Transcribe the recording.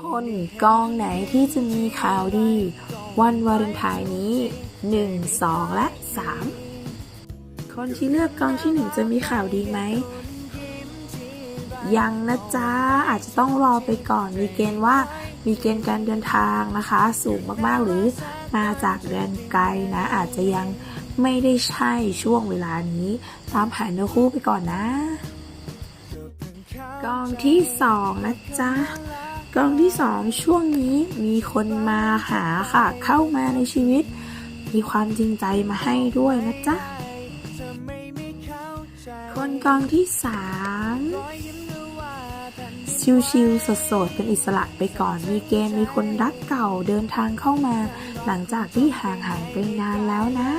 คนกองไหนที่จะมีข่าวดี วันวาเลนไทน์นี้ 1 2 และ 3 คนที่เลือกกองที่ 1 จะมีข่าวดีไหม ยังนะจ๊ะ อาจจะต้องรอไปก่อน มีเกณฑ์ว่ามีเกณฑ์การเดินทางนะคะ สูงมากๆหรือมาจากแดนไกลนะ อาจจะยังไม่ได้ใช่ช่วงเวลานี้ ตามหาเนื้อคู่ไปก่อนนะ กองที่สองนะจ๊ะ กองที่สองช่วงนี้มีคนมาหาค่ะ เข้ามาในชีวิต มีความจริงใจมาให้ด้วยนะจ๊ะ คนกองที่สามชิวๆสดๆเป็นอิสระไปก่อน มีเกณฑ์มีคนรักเก่าเดินทางเข้ามา หลังจากที่ห่างหายไปนานแล้วนะ